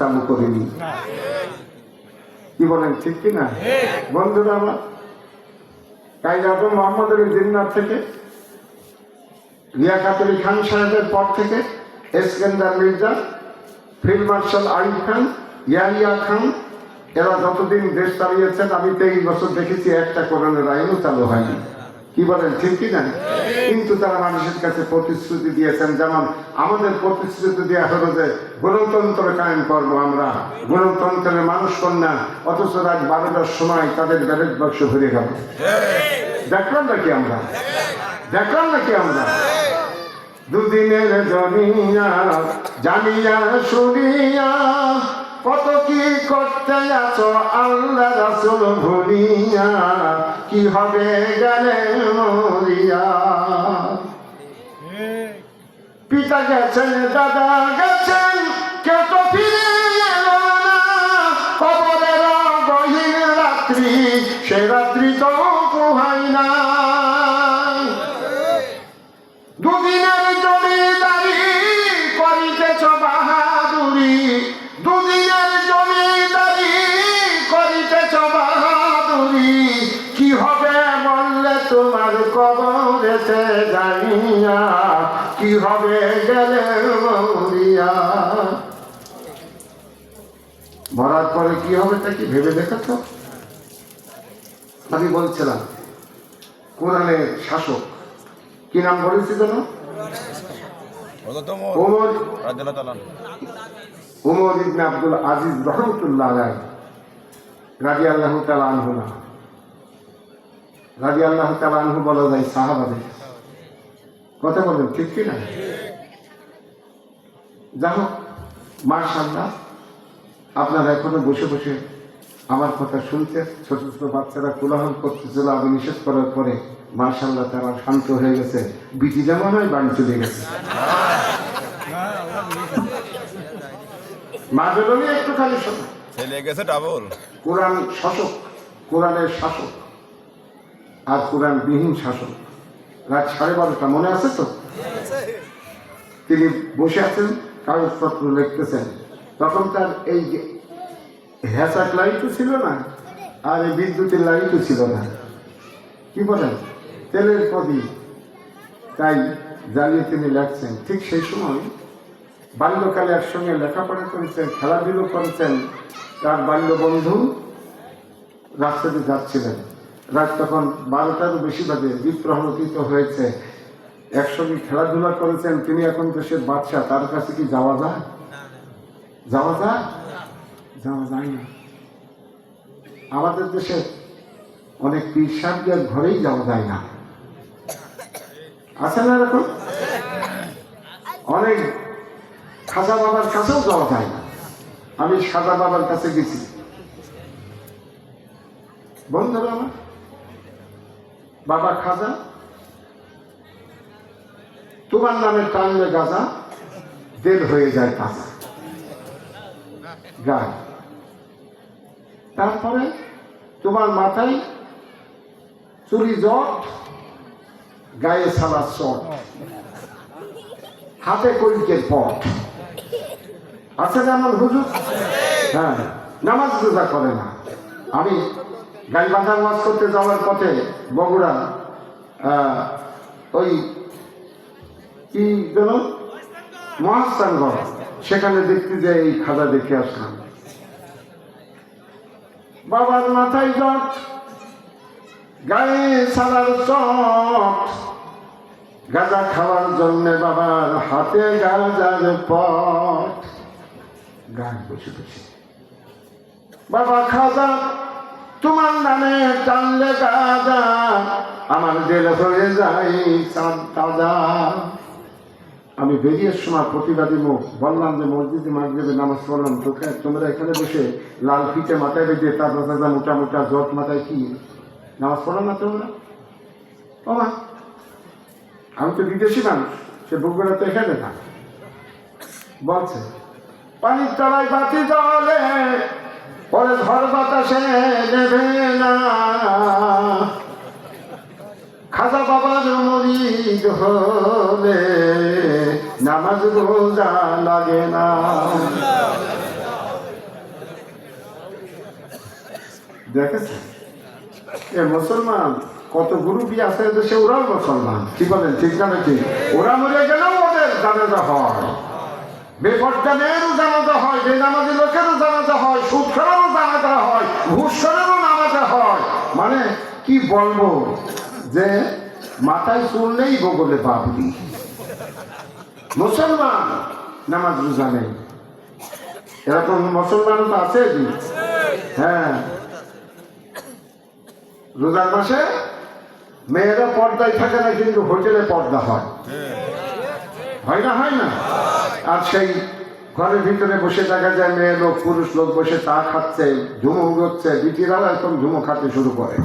চালু করিনি। কি বলেন, ঠিক কি না? বন্ধুরা আমার কাইজ আজম মোহাম্মদের জিন্নার থেকে, লিয়াকাতুল খান সাহেবের পর থেকে, এসকেন্দার মির্জা, ফিল্ড মার্শাল আইব খান, ইয়াহিয়া খান, এরা যতদিন দেশ চালিয়েছেন, আমি তেইশ বছর দেখেছি একটা কোরআনের আইনও চালু হয়নি। কি বলেন, ঠিক কি না কিন্তু তারা মানুষের কাছে প্রতিশ্রুতি দিয়েছেন, যেমন আমাদের প্রতিশ্রুতি দেওয়া হলো যে গণতন্ত্র কায়েম করব আমরা। গণতন্ত্রের মানুষ কন্যা, অথচ রাত বারোটার সময় তাদের ব্যালেট বাক্স ভরে গেল। দেখলাম নাকি আমরা? দেখলাম নাকি আমরা? দুদিনের জনিয়া জানিয়া শুনিয়া কত কি করতে আছো? আল্লাহ রাসুল ভুলিয়া কি হবে গেলে মরিয়া? পিতা গেছেন দাদা গেছেন কে তো কি হবে গেলে মরিয়া? মরার পরে কি হবে তা কি ভেবে দেখেছ? আমি বলছিলাম কোরআনের শাসক কি নাম বলেছি যেন? ওমর। ইবনে আব্দুল আজিজ রহমতুল্লাহ আলাই রাজি আল্লাহ তালা আনহু না রাজি আল্লাহ তালা আনহু বলা যায় সাহাবাদের। কথা বলেন ঠিক কি না যা হোক মার্শাল্লাহ আপনারা এখনও বসে বসে আমার কথা শুনতে ছোট ছোট বাচ্চারা কোলাহল করতেছিল আমি নিষেধ করার পরে মার্শাল্লাহ তারা শান্ত হয়ে গেছে। বিটি যেমন হয় বাড়ি চলে গেছে। মা বেরোনি একটু খালি শোনো। ছেলে গেছে ডাবল কোরআন শাসক কোরআনের শাসক আর কোরআন বিহীন শাসক। রাত সাড়ে বারোটা, মনে আছে তো? তিনি বসে আছেন, কাগজপত্র লিখতেছেন। তখন তার এই যে হ্যাসাক লাইটও ছিল না, আর এই বিদ্যুতের লাইটও ছিল না। কি বলেন? তেলের প্রদীপ। তাই জ্বালিয়ে তিনি লেখছেন। ঠিক সেই সময় বাল্যকালে একসঙ্গে লেখাপড়া করেছেন, খেলাধুলো করেছেন তার বাল্য বন্ধু রাস্তাতে যাচ্ছিলেন। রাত তখন বারোটারও বেশি বাজে বিপ্রহরতিত হয়েছে। একসঙ্গে খেলাধুলা করেছেন তিনি এখন দেশের বাচ্চা তার কাছে কি যাওয়া যায়? যাওয়া যায়? যাওয়া যায় না। আমাদের দেশে অনেক পীর ঘরেই যাওয়া যায় না। আছে না এরকম? অনেক খাজা বাবার কাছেও যাওয়া যায় না। আমি সাদা বাবার কাছে গেছি। বন্ধুরা আমার বাবা খাজা, তোমার নামে টানলে গাজা দেল হয়ে যায় তাজা। গায়ে তারপরে তোমার মাথায় চুরি জট, গায়ে সালা চট। হাতে কলিকের পট। আছে না আমার হুজুর? হ্যাঁ নামাজ রোজা করে না। আমি গাই বাঁধার ওয়াজ করতে যাওয়ার পথে বগুড়া ওই কি যেন? মহাস্থানগড় সেখানে দেখতে যে এই খাজা দেখে আসলাম। বাবার মাথায় জট, গায়ে সালার চট। গাঁজা খাওয়ার জন্য বাবার হাতে গাঁজার পট। গান বসে বসে। বাবা খাজা তোমার নামে টানলে গাজা আমার দিল হয়ে চাঁদ তাজা আমি বেরিয়ে সময় প্রতিবাদী মুখ, বললাম যে মসজিদে মাগরিবে নামাজ পড়লাম, তোকে তোমরা এখানে বসে লাল ফিতে মাথায় বেঁধে তাজা তাজা মোটা মোটা জট মাথায় কি? নামাজ পড়ো না তোমরা? মা আমি তো বিদেশি মানুষ, সে বগুড়া তো এখানে না। বলছে, পানির তলায় বাতি জলে পরে ঘর বাতাসে নেবে না। খাজা বাবার মরিদ হলে নামাজ রোজা লাগে না। দেখেছেন? এ মুসলমান, কত গ্রুপই আছে দেশে ওরাও মুসলমান। কি বলেন, ঠিক না নাকি? ওরা মরে গেলেও ওদের জানাজা হয়। বেপর্দানেরও জানাজা হয়, বেনামাজি লোকেরও জানাজা হয়, সুদ খারাপ জানাজা হয় ঘুষরেরও নামাজা হয়। মানে কি বলব? যে মাথায় চুললেই বগলে বাবলি মুসলমান নামাজ রোজা নেই। এরকম মুসলমানও তো আছে হ্যাঁ। রোজার মাসে মেয়েরা পর্দায় থাকে না, কিন্তু হোটেলে পর্দা হয়। হয় না হয় না? আর সেই ঘরের ভিতরে বসে দেখা যায় মেয়ে লোক, পুরুষ লোক বসে চা খাচ্ছে, ঝুমো উগোচ্ছে বিটিরাও একদম ঝুমো খাতে শুরু করে।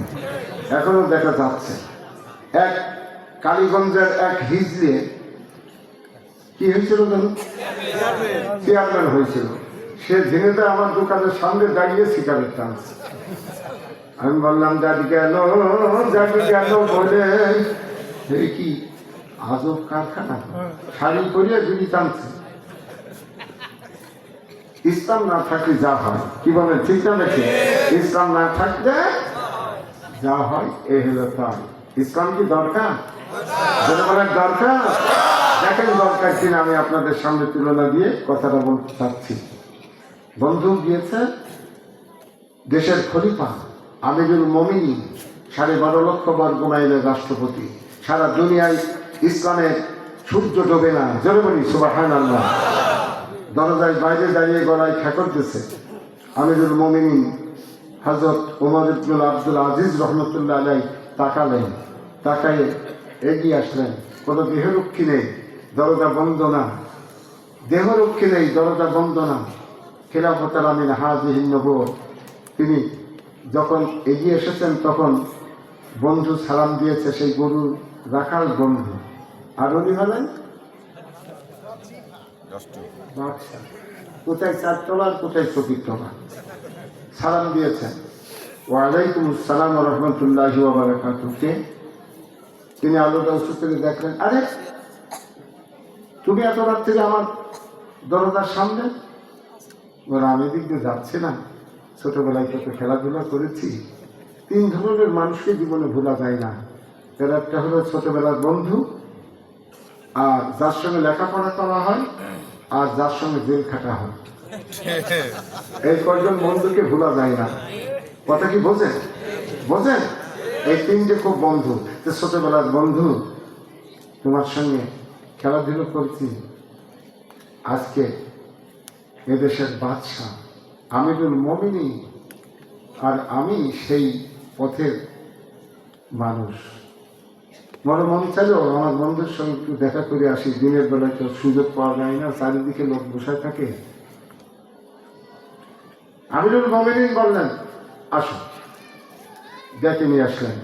এখনও দেখা যাচ্ছে। এক কালীগঞ্জের এক হিজলে কি হয়েছিল চেয়ারম্যান হয়েছিল। সে ঝিনেতে আমার দোকানের সামনে দাঁড়িয়ে সিগারেট টানছে। আমি বললাম, দাদি কেন? দাদি কেন বলে? কি, আজব কারখানা। শাড়ি পরিয়ে বিড়ি টানছে। ইসলাম না থাকলে যা হয়। কি বলে ঠিক না নাকি? ইসলাম না থাকলে যা হয়, এ হলো তাই ইসলাম কি দরকার? বলার দরকার? দেখেন দরকার কিনা আমি আপনাদের সামনে তুলনা দিয়ে কথাটা বলতে চাচ্ছি। বন্ধু গিয়েছে, দেশের খলিফা আমিরুল মমিনী, সাড়ে বারো লক্ষ বর্গ মাইলের রাষ্ট্রপতি। সারা দুনিয়ায় ইসলামের সূর্য ডোবে না। বলি সুবাহান আল্লাহ দরজায় বাইরে দাঁড়িয়ে গলায় দিচ্ছে আমিরুল মমিনী হজরত উমর ইবনুল আব্দুল আজিজ রহমতুল্লাহ আলাই তাকালেন, তাকায়ে এগিয়ে আসলেন। কোনো দেহরক্ষী নেই, দরজা বন্ধ না। দেহরক্ষী নেই, দরজা বন্ধ না। খেলাফতার আমিন হাজিহিন তিনি যখন এগিয়ে এসেছেন তখন বন্ধু সালাম দিয়েছে সেই গরু রাখাল বন্ধু। আর উনি হলেন বাদশা। কোথায় চারতলা কোথায় সালাম দিয়েছেন। ওয়ালাইকুম আসসালাম রহমতুল্লাহ তিনি আলোটা থেকে দেখলেন, আরে, তুমি এত রাত থেকে আমার দরজার সামনে? আমি যাচ্ছি না ছোটবেলায় কত খেলাধুলা করেছি। তিন ধরনের মানুষকে জীবনে ভোলা যায় না। এর একটা হলো ছোটবেলার বন্ধু, আর যার সঙ্গে লেখাপড়া করা হয় আর যার সঙ্গে জেল খাটা হয়। এই কয়জন বন্ধুকে ভোলা যায় না। কথা কি বোঝেন? বোঝেন? এই তিনটে খুব বন্ধু। ছোটবেলার বন্ধু, তোমার সঙ্গে খেলাধুলো করছি। আজকে এদেশের বাদশাহ আমিরুল মমিনী আর আমি সেই পথের মানুষ। বড় মন চাইলেও আমার বন্ধুর সঙ্গে একটু দেখা করে আসি। দিনের বেলায় তো সুযোগ পাওয়া যায় না, চারিদিকে লোক বসে থাকে। আমিরুল মমিনিন বললেন, আসো, ডেকে নিয়ে আসলেন।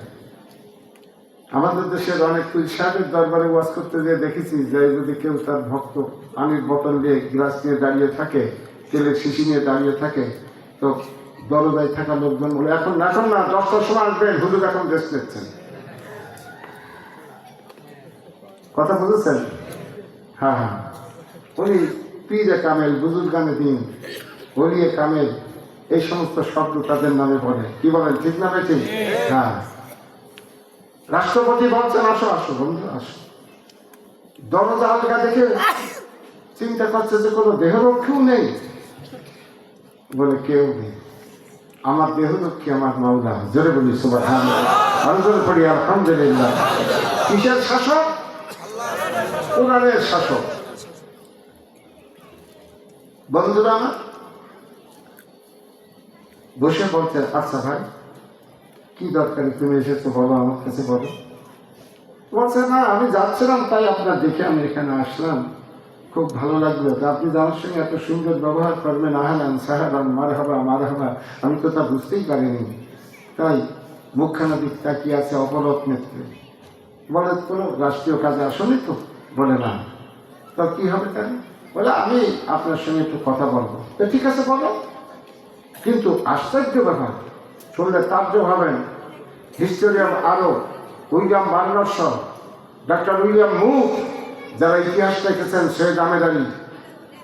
আমাদের দেশের অনেক তুই সাহেবের দরবারে ওয়াজ করতে গিয়ে দেখেছি যে যদি কেউ তার ভক্ত পানির বোতল নিয়ে গ্লাস নিয়ে দাঁড়িয়ে থাকে, তেলের শিশি নিয়ে দাঁড়িয়ে থাকে, তো দরজায় থাকা লোকজন বলে, এখন এখন না, দশটার সময় আসবেন, হুজুর এখন রেস্ট নিচ্ছেন। কথা বুঝেছেন? হ্যাঁ হ্যাঁ। উনি পীরে কামেল বুজুর্গানে দিন বলিয়ে কামেল, এই সমস্ত শব্দ তাদের নামে বলে। কি বলেন, ঠিক নামে ঠিক হ্যাঁ। রাষ্ট্রপতি বলছেন, আসো আসো, বন্ধু, আসো। দরজা আলগা দেখে চিন্তা করছে যে কোনো দেহরক্ষীও নেই। বলে কেউ নেই। আমার দেহরক্ষী আমার মাওলা জোরে বলি সুবাহ আমি জোরে পড়ি, আলহামদুলিল্লাহ। কিসের শাসক কোরআনের শাসক। বন্ধুরা বসে বলছে আচ্ছা ভাই, কি দরকার? তুমি এসেছ, বলো, আমার কাছে বলো। বলছে, না, আমি যাচ্ছিলাম, তাই আপনার দেখে আমি এখানে আসলাম। খুব ভালো লাগল। তো আপনি আমার সঙ্গে এত সুন্দর ব্যবহার করবেন, আহালান সাহাবান মার হাবা মার হাবা আমি তো তা বুঝতেই পারিনি। তাই মুখখানা দিক তাকিয়ে আছে অপরত নেত্রে। বলে, কোনো রাষ্ট্রীয় কাজে আসলে তো? বলে, না। তো কি হবে কেন? বলে, আমি আপনার সঙ্গে একটু কথা বলব। তো ঠিক আছে, বলো। কিন্তু আশ্চর্য ব্যাপার, শুনলে তার্য হবেন ভাবেন হিস্টোরিয়ান আরও উইলিয়াম বার্নসন ডাক্তার উইলিয়াম মুখ, যারা ইতিহাস লিখেছেন, সৈয়দ আহমেদ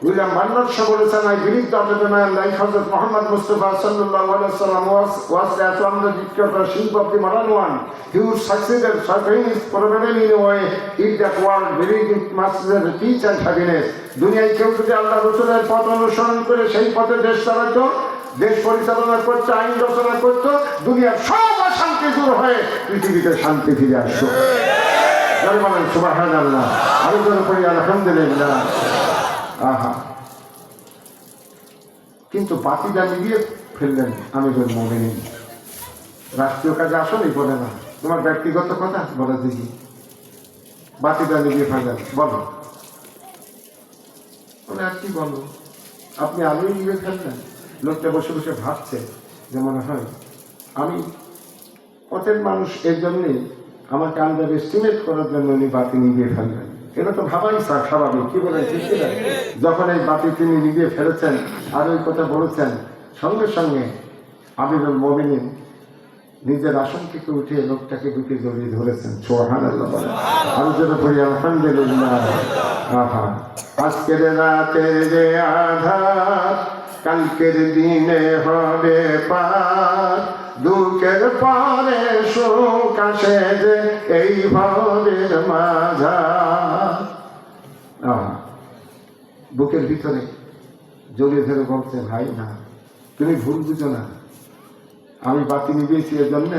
বার্নার্ড শাহ বলেছেন I believe that the man like Hazrat Muhammad Mustafa সাল্লাল্লাহু আলাইহি was was the from the dictatorship of the modern one he would succeed at serving is probably in a way if that world believed it must be the peace and happiness দুনিয়ায় কেউ যদি আল্লাহ রসুলের পথ অনুসরণ করে সেই পথে দেশ চালাতো, দেশ পরিচালনা করতো, আইন রচনা করতো, দুনিয়ার সব অশান্তি দূর হয়ে পৃথিবীতে শান্তি ফিরে আসতো। বলেন সুবাহান আল্লাহ আলোচনা করি আলহামদুলিল্লাহ। কিন্তু বাতিটা নিভিয়ে ফেললেন, আমি তোর মনে নেই। রাষ্ট্রীয় কাজে আসলেই বলে না। তোমার ব্যক্তিগত কথা বলে দেখি। বাতিটা নিভিয়ে ফেললেন, বলো। বলে আর কি বলব আপনি আলোই নিভিয়ে ফেললেন? লোকটা বসে বসে ভাবছে যে মনে হয় আমি পথের মানুষ, এর জন্যে আমাকে আন্ডার এস্টিমেট করার জন্য উনি বাতি নিভিয়ে ফেললেন। এটা তো ভাবাই স্বাভাবিক। কি বলেন ঠিক? যখন এই বাতি তিনি নিজে ফেলেছেন আর ওই কথা বলেছেন, সঙ্গে সঙ্গে আবিরুল মমিনিন নিজের আসন থেকে উঠে লোকটাকে দুটি জড়িয়ে ধরেছেন। সোহান আমি যেন করি, আলহামদুলিল্লাহ। আজকের রাতের যে আধার, কালকের দিনে হবে পার। দুঃখের পরে সুখ আসে যে এই ভবের আহা, বুকের ভিতরে জড়িয়ে ধরে বলছে ভাই না তুমি ভুল বুঝো না। আমি বাতি নিবিয়েছি এর জন্য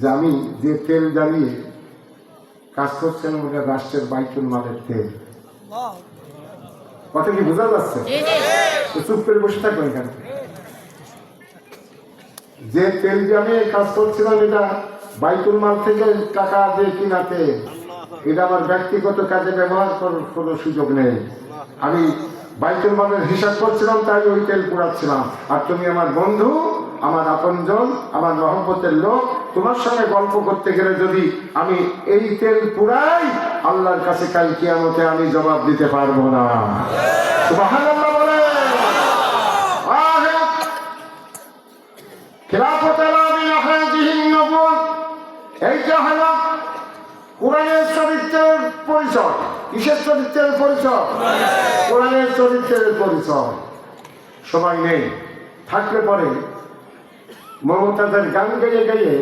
যে আমি যে তেল জ্বালিয়ে কাজ করছেন ওটা রাষ্ট্রের বাইকুল মালের তেল। কথা কি বোঝা যাচ্ছে? চুপ করে বসে থাকবেন কেন যে তেল দিয়ে আমি এই কাজ করছিলাম, এটা বাইকুল মাল থেকে টাকা দিয়ে কিনা তেল এটা আমার ব্যক্তিগত কাজে ব্যবহার করার কোনো সুযোগ নেই। আমি বাইকুল মালের হিসাব করছিলাম, তাই ওই তেল পুড়াচ্ছিলাম। আর তুমি আমার বন্ধু, আমার আপনজন, আমার মহব্বতের লোক, তোমার সঙ্গে গল্প করতে গেলে যদি আমি এই তেল পুরাই আল্লাহর কাছে কাল কিয়ামতে আমি জবাব দিতে পারব না সুবহানাল্লাহ বলে আহে খিলাফত আলামি হাজিহিন নবুয়ত এইটা হলো কোরআনের চরিত্রের পরিচয়। চরিত্রের পরিচয়? কোরআনের চরিত্রের পরিচয়। সবাই নেই থাকলে পরে। মমতাদের গান গাইয়ে গাইয়ে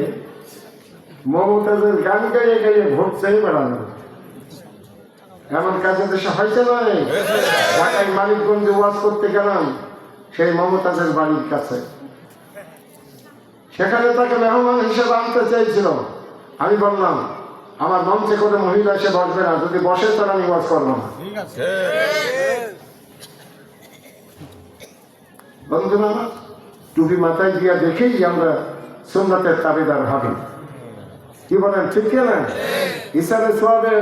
মমতাদের গান গাইয়ে গাইয়ে ভোট চেয়ে বেড়ানো এমন কাজে দেশে হয়েছে নয় ঢাকায় মালিকগঞ্জে ওয়াজ করতে গেলাম সেই মমতাজের বাড়ির কাছে। সেখানে তাকে মেহমান হিসেবে আনতে চাইছিল। আমি বললাম আমার মঞ্চে করে মহিলা এসে বসবে না যদি বসে তাহলে আমি ওয়াজ করব না। বন্ধুরা টুপি মাথায় দিয়া দেখেই আমরা সুন্নতের তাবেদার হবি কি বলেন ঠিক কি না? ইসারে সোয়াবে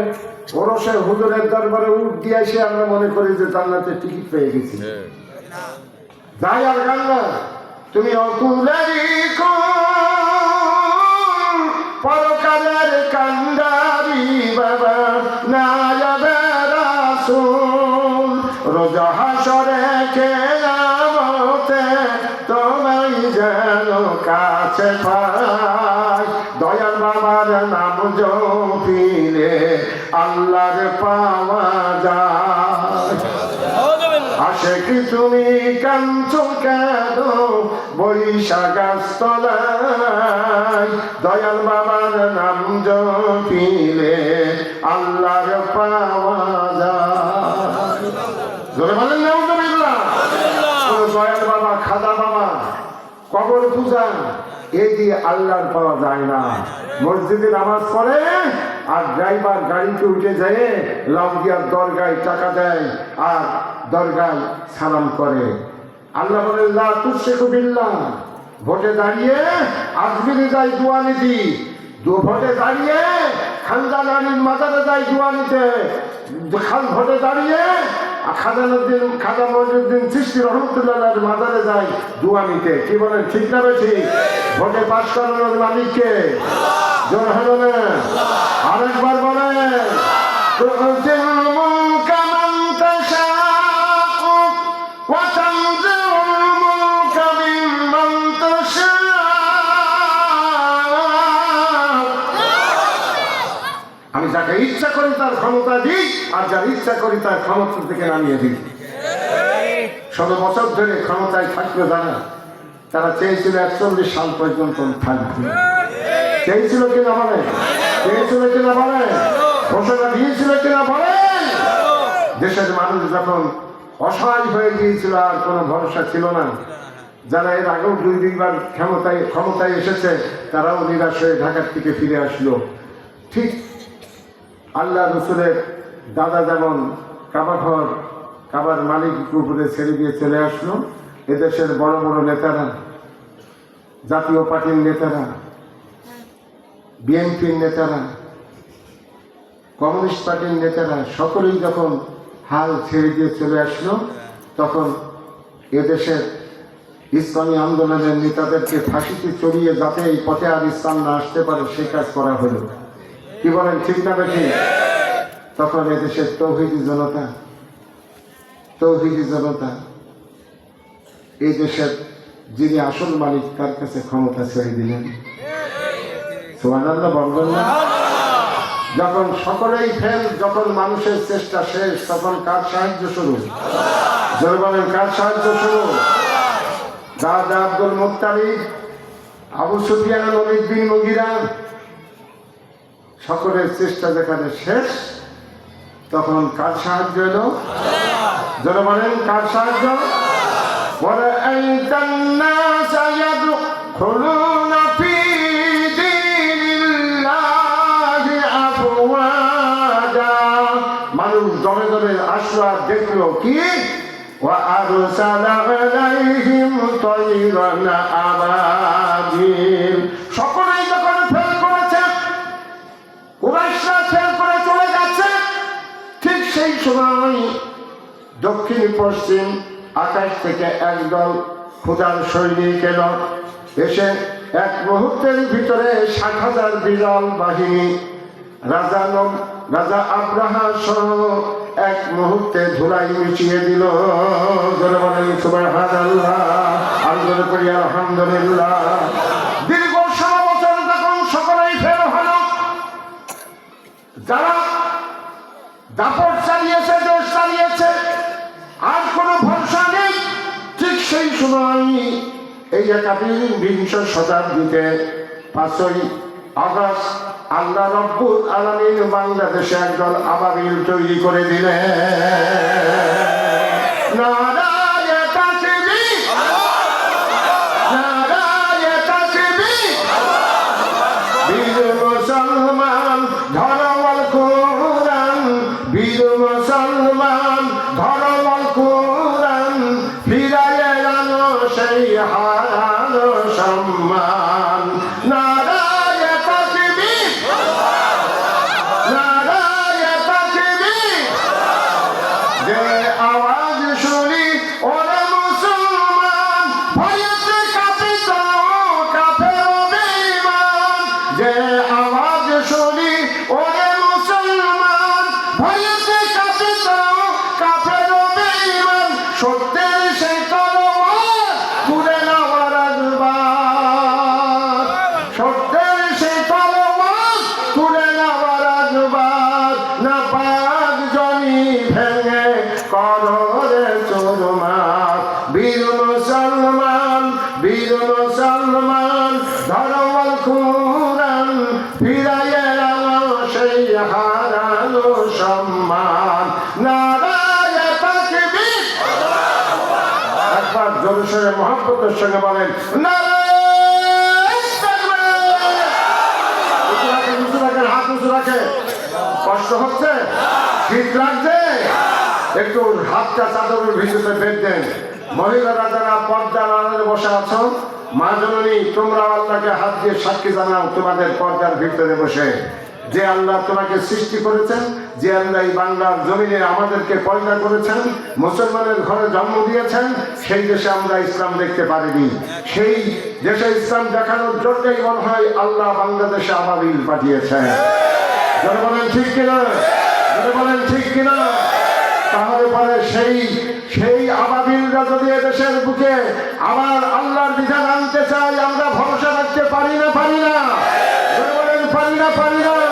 ওরসে হুজুরের দরবারে উঠ দিয়ে এসে আমরা মনে করি যে জান্নাতে টিকিট পেয়ে গেছি। যাই আর গান না তুমি অকুলেরই কোন পরকালের কান্দারি বাবা না যাবে রাসূল, রোজা হাসরে কেয়ামতে তোমায় যেন কাছে পাই। দয়াল বাবার নাম জপিলে আল্লাহর পাওয়া যায়। আসে কি তুমি কাঞ্চো কেন দয়াল বাবার নাম জপিলে আল্লাহর পাওয়া যায়। বলেন ও দয়াল বাবা খাদা বাবা কবর পূজা এই দিয়ে আল্লাহর পাওয়া যায় না। মসজিদে নামাজ পড়ে আর ড্রাইভার গাড়িতে উঠে যায় লাউদিয়ার দরগায় টাকা দেয় আর দরগায় সালাম করে। আল্লাহ বলেন লা তুসিকু বিল্লাহ। ভোটে দাঁড়িয়ে আজমিরে যাই দোয়া দু- ভোটে দাঁড়িয়ে খানদানানির মাজারে যায় দোয়া নিতে খান ভোটে দাঁড়িয়ে খাজানুদ্দিন খাজা মজুদ্দিন সৃষ্টি রহমতুল্লাহ মাজারে যায় দোয়া নিতে কি বলেন, ঠিক না ঠিক ভোটে পাশ করানোর মালিককে জোর হলো না? আরেকবার বলেন তার ক্ষমতা দিই, আর যার ইচ্ছা করি তার ক্ষমতা থেকে নামিয়ে দিই। শত বছর ধরে ক্ষমতায় থাকবে যারা, তারা চেয়েছিল একচল্লিশ সাল পর্যন্ত থাকবে। চেয়েছিল কিনা বলে চেয়েছিল কিনা বলে ঘোষণা দিয়েছিল কিনা বলে দেশের মানুষ যখন অসহায় হয়ে গিয়েছিল, আর কোনো ভরসা ছিল না। যারা এর আগেও দুই দুইবার ক্ষমতায় ক্ষমতায় এসেছে, তারাও নিরাশ হয়ে ঢাকার থেকে ফিরে আসলো। ঠিক আল্লাহ রসুলের দাদা যেমন কাবা ঘর, কাবার মালিক উপরে ছেড়ে দিয়ে চলে আসলো, এদেশের বড় বড় নেতারা, জাতীয় পার্টির নেতারা, বিএনপির নেতারা, কমিউনিস্ট পার্টির নেতারা, সকলেই যখন হাল ছেড়ে দিয়ে চলে আসলো, তখন এদেশের ইসলামী আন্দোলনের নেতাদেরকে ফাঁসিতে চড়িয়ে যাতে এই পথে আর ইসলাম না আসতে পারে, সে কাজ করা হলো। কি বলেন, ঠিক না বেঠি? তখন এদেশের তৌহিদি জনতা তৌহিদি জনতা, এই দেশের যিনি আসল মালিক, তার কাছে ক্ষমতা ছেড়ে দিলেন। যখন সকলেই ফেল, যখন মানুষের চেষ্টা শেষ, তখন কার সাহায্য শুরু? বলেন, কার সাহায্য শুরু? দাদা আব্দুল মুক্তালিব আবু সুফিয়ান বিন মুগিরা সকলের চেষ্টা যেখানে শেষ তখন কার সাহায্য এলো? যারা বলেন কার সাহায্য? বলে দক্ষিণ পশ্চিম আকাশ থেকে একদল ক্ষুদার সৈনিক এলো। এসে এক মুহূর্তের ভিতরে ষাট হাজার বিরল বাহিনী, রাজা রাজা আব্রাহা সহ এক মুহূর্তে ধুলাই মিশিয়ে দিল। আলহামদুলিল্লাহ। যারা দাপট সময় এই একাধিক বিংশ শতাব্দীতে পাঁচই আগস্ট, আল্লাহ রব্বুল আলমীর বাংলাদেশে একদল আবাবিল তৈরি করে দিলেন। একটু হাতটা চাদরের ভিতরে বেঁধে মহিলারা যারা পর্দার আড়ালে বসে আছো মা তোমরা হাত দিয়ে সাক্ষী জানাও তোমাদের পর্দার ভিতরে বসে যে আল্লাহ তোমাকে সৃষ্টি করেছেন যে আল্লাহ বাংলার জমিনে আমাদেরকে পয়দা করেছেন, মুসলমানের ঘরে জন্ম দিয়েছেন, সেই দেশে আমরা ইসলাম দেখতে পারিনি। সেই দেশে ইসলাম দেখানোর জন্যই মনে হয় আল্লাহ বাংলাদেশে আবাবিল পাঠিয়েছেন। যারা বলেন ঠিক কিনা? যারা বলেন ঠিক কিনা? তাহলে পরে সেই সেই আবাবিলরা যদি এদেশের বুকে আবার আল্লাহর বিধান আনতে চাই, আমরা ভরসা রাখতে পারি না পারি না। বলেন, পারি না পারি না।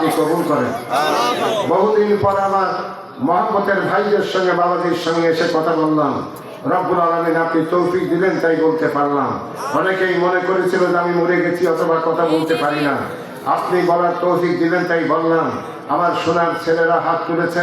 আপনি কবুল করেন। বহুদিন পর আমার মহাপতের ভাইদের সঙ্গে, বাবাজির সঙ্গে এসে কথা বললাম। রব্বুল আলমিন আপনি তৌফিক দিলেন, তাই বলতে পারলাম। অনেকেই মনে করেছিল যে আমি মরে গেছি অথবা কথা বলতে পারি না। আপনি বলার তৌফিক দিলেন, তাই বললাম। আমার সোনার ছেলেরা হাত তুলেছে।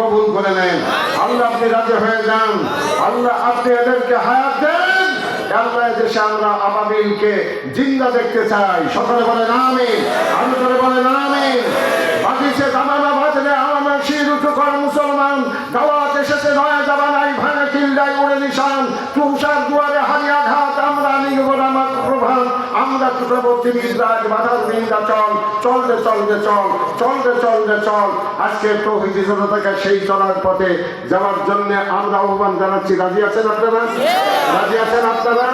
কবুল করে নেন। আল্লাহ আপনি রাজি হয়ে যান। আল্লাহ আপনি এদেরকে হায়াত দেন। আল্লাহ দেশে আমরা আবাবিলকে জিন্দা দেখতে চাই। সকলে বলে না আমি আমি করে বলে না আমি বাকিছে জামানা বাজলে আমার শির উঠু করা মুসলমান। দাওয়াত এসেছে, নয়া জামানাই ভাঙে কিল্লায় উড়ে নিশান। আমরা চক্রবর্তী মিজরাজ বাধার চল রে, চল চল চল রে, চল আজকে তৌহিদি জনতাকে সেই চলার পথে যাওয়ার জন্য আমরা আহ্বান জানাচ্ছি। রাজি আছেন আপনারা? রাজি আছেন আপনারা?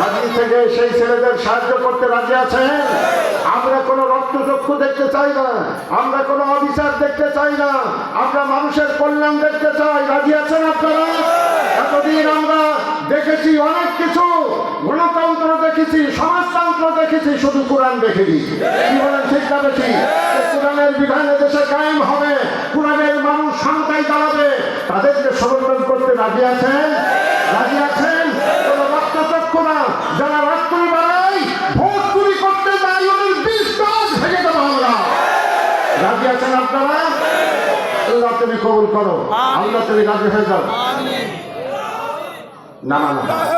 রাজি থেকে সেই ছেলেদের সাহায্য করতে রাজি আছেন? আমরা কোনো রক্তচক্ষু দেখতে চাই না, আমরা কোনো অবিচার দেখতে চাই না, আমরা মানুষের কল্যাণ দেখতে চাই। রাজি আছেন আপনারা? এতদিন আমরা দেখেছি অনেক কিছু, গণতন্ত্র দেখেছি, সমাজতন্ত্র দেখেছি, শুধু কোরআন দেখিনি। কি বলেন ঠিক না দেখি কোরআনের বিধানে দেশে কায়েম হবে, কোরআনের মানুষ শান্তায় দাঁড়াবে। তাদেরকে সমর্থন করতে রাজি আছেন? রাজি আছেন? কোনো রক্তচক্ষু না। যারা রক্তই বাড়ায় ভোট চুরি করতে যাই ওদের গাছ ভেঙে দেবো আমরা। রাজি আছেন আপনারা? আল্লাহ তুমি কবুল করো। আল্লাহ তুমি রাজি হয়ে যাও। না না না।